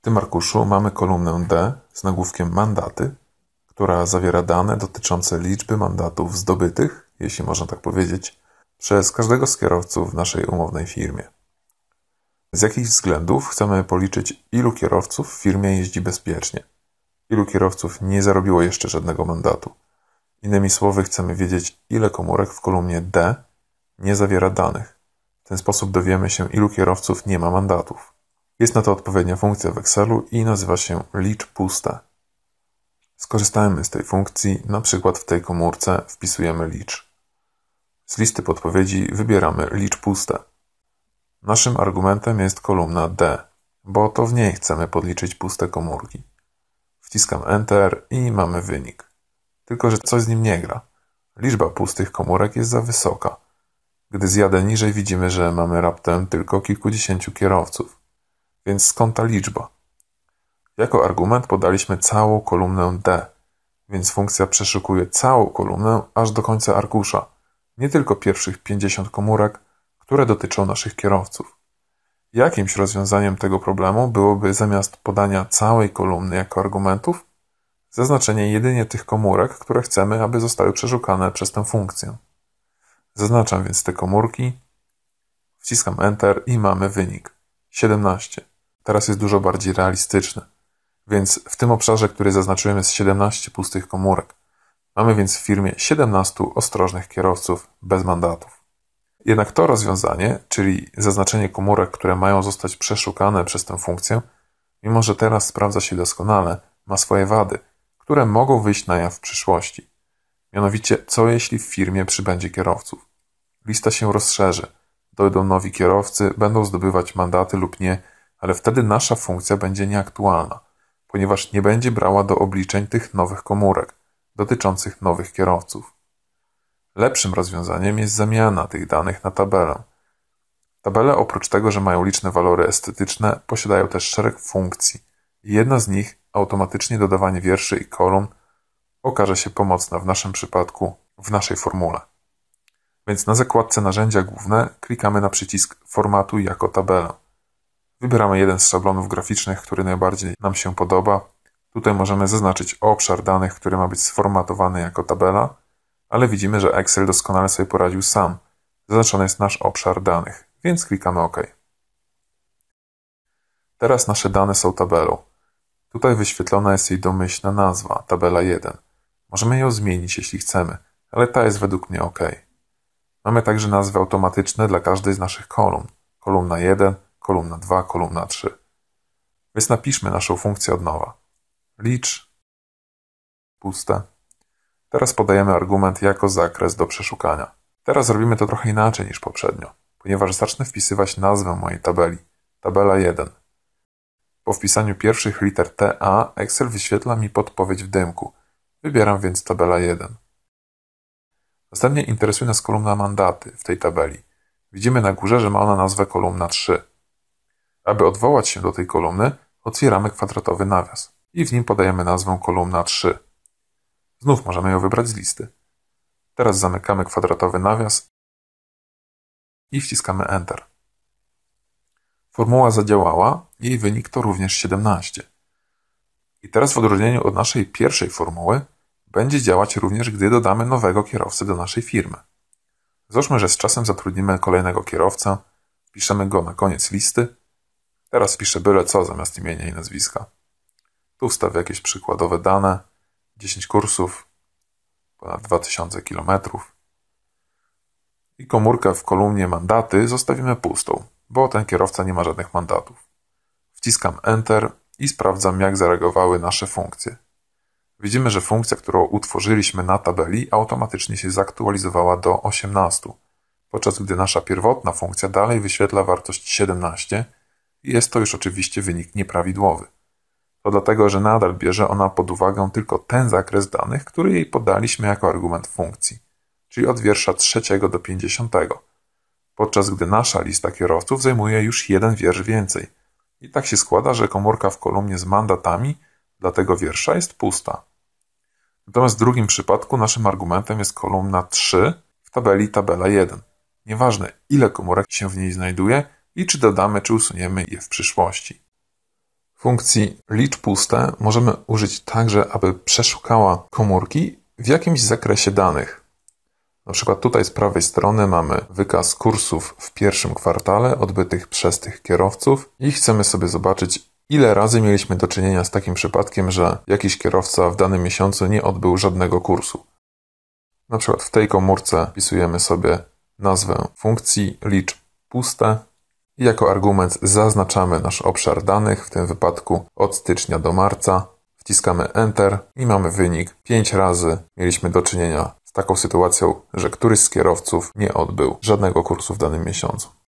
W tym arkuszu mamy kolumnę D z nagłówkiem mandaty, która zawiera dane dotyczące liczby mandatów zdobytych, jeśli można tak powiedzieć, przez każdego z kierowców w naszej umownej firmie. Z jakich względów chcemy policzyć, ilu kierowców w firmie jeździ bezpiecznie, ilu kierowców nie zarobiło jeszcze żadnego mandatu. Innymi słowy, chcemy wiedzieć, ile komórek w kolumnie D nie zawiera danych. W ten sposób dowiemy się, ilu kierowców nie ma mandatów. Jest na to odpowiednia funkcja w Excelu i nazywa się licz puste. Skorzystajmy z tej funkcji, na przykład w tej komórce wpisujemy licz. Z listy podpowiedzi wybieramy licz puste. Naszym argumentem jest kolumna D, bo to w niej chcemy podliczyć puste komórki. Wciskam Enter i mamy wynik. Tylko, że coś z nim nie gra. Liczba pustych komórek jest za wysoka. Gdy zjadę niżej widzimy, że mamy raptem tylko kilkudziesięciu kierowców. Więc skąd ta liczba? Jako argument podaliśmy całą kolumnę D, więc funkcja przeszukuje całą kolumnę aż do końca arkusza, nie tylko pierwszych 50 komórek, które dotyczą naszych kierowców. Jakimś rozwiązaniem tego problemu byłoby zamiast podania całej kolumny jako argumentów, zaznaczenie jedynie tych komórek, które chcemy, aby zostały przeszukane przez tę funkcję. Zaznaczam więc te komórki, wciskam Enter i mamy wynik 17. Teraz jest dużo bardziej realistyczny. Więc w tym obszarze, który zaznaczyłem jest 17 pustych komórek. Mamy więc w firmie 17 ostrożnych kierowców bez mandatów. Jednak to rozwiązanie, czyli zaznaczenie komórek, które mają zostać przeszukane przez tę funkcję, mimo że teraz sprawdza się doskonale, ma swoje wady, które mogą wyjść na jaw w przyszłości. Mianowicie, co jeśli w firmie przybędzie kierowców? Lista się rozszerzy, dojdą nowi kierowcy, będą zdobywać mandaty lub nie, ale wtedy nasza funkcja będzie nieaktualna, ponieważ nie będzie brała do obliczeń tych nowych komórek dotyczących nowych kierowców. Lepszym rozwiązaniem jest zamiana tych danych na tabelę. Tabele oprócz tego, że mają liczne walory estetyczne, posiadają też szereg funkcji. Jedna z nich, automatycznie dodawanie wierszy i kolumn, okaże się pomocna w naszym przypadku w naszej formule. Więc na zakładce Narzędzia główne klikamy na przycisk Formatuj jako tabelę. Wybieramy jeden z szablonów graficznych, który najbardziej nam się podoba. Tutaj możemy zaznaczyć obszar danych, który ma być sformatowany jako tabela, ale widzimy, że Excel doskonale sobie poradził sam. Zaznaczony jest nasz obszar danych, więc klikamy OK. Teraz nasze dane są tabelą. Tutaj wyświetlona jest jej domyślna nazwa, tabela 1. Możemy ją zmienić, jeśli chcemy, ale ta jest według mnie OK. Mamy także nazwy automatyczne dla każdej z naszych kolumn. Kolumna 1, kolumna 2, kolumna 3. Więc napiszmy naszą funkcję od nowa. Licz, puste. Teraz podajemy argument jako zakres do przeszukania. Teraz zrobimy to trochę inaczej niż poprzednio, ponieważ zacznę wpisywać nazwę mojej tabeli. Tabela 1. Po wpisaniu pierwszych liter TA Excel wyświetla mi podpowiedź w dymku. Wybieram więc tabela 1. Następnie interesuje nas kolumna mandaty w tej tabeli. Widzimy na górze, że ma ona nazwę kolumna 3. Aby odwołać się do tej kolumny, otwieramy kwadratowy nawias i w nim podajemy nazwę kolumna 3. Znów możemy ją wybrać z listy. Teraz zamykamy kwadratowy nawias i wciskamy Enter. Formuła zadziałała, jej wynik to również 17. I teraz w odróżnieniu od naszej pierwszej formuły będzie działać również, gdy dodamy nowego kierowcę do naszej firmy. Załóżmy, że z czasem zatrudnimy kolejnego kierowcę, piszemy go na koniec listy Teraz piszę byle co zamiast imienia i nazwiska. Tu wstawię jakieś przykładowe dane. 10 kursów, ponad 2000 kilometrów. I komórkę w kolumnie mandaty zostawimy pustą, bo ten kierowca nie ma żadnych mandatów. Wciskam Enter i sprawdzam, jak zareagowały nasze funkcje. Widzimy, że funkcja, którą utworzyliśmy na tabeli, automatycznie się zaktualizowała do 18, podczas gdy nasza pierwotna funkcja dalej wyświetla wartość 17 jest to już oczywiście wynik nieprawidłowy. To dlatego, że nadal bierze ona pod uwagę tylko ten zakres danych, który jej podaliśmy jako argument funkcji, czyli od wiersza trzeciego do pięćdziesiątego, podczas gdy nasza lista kierowców zajmuje już jeden wiersz więcej. I tak się składa, że komórka w kolumnie z mandatami dla tego wiersza jest pusta. Natomiast w drugim przypadku naszym argumentem jest kolumna 3 w tabeli tabela 1. Nieważne ile komórek się w niej znajduje, i czy dodamy, czy usuniemy je w przyszłości. Funkcji licz puste możemy użyć także, aby przeszukała komórki w jakimś zakresie danych. Na przykład tutaj z prawej strony mamy wykaz kursów w pierwszym kwartale odbytych przez tych kierowców i chcemy sobie zobaczyć, ile razy mieliśmy do czynienia z takim przypadkiem, że jakiś kierowca w danym miesiącu nie odbył żadnego kursu. Na przykład w tej komórce wpisujemy sobie nazwę funkcji licz puste jako argument zaznaczamy nasz obszar danych, w tym wypadku od stycznia do marca. Wciskamy Enter i mamy wynik. 5 razy mieliśmy do czynienia z taką sytuacją, że któryś z kierowców nie odbył żadnego kursu w danym miesiącu.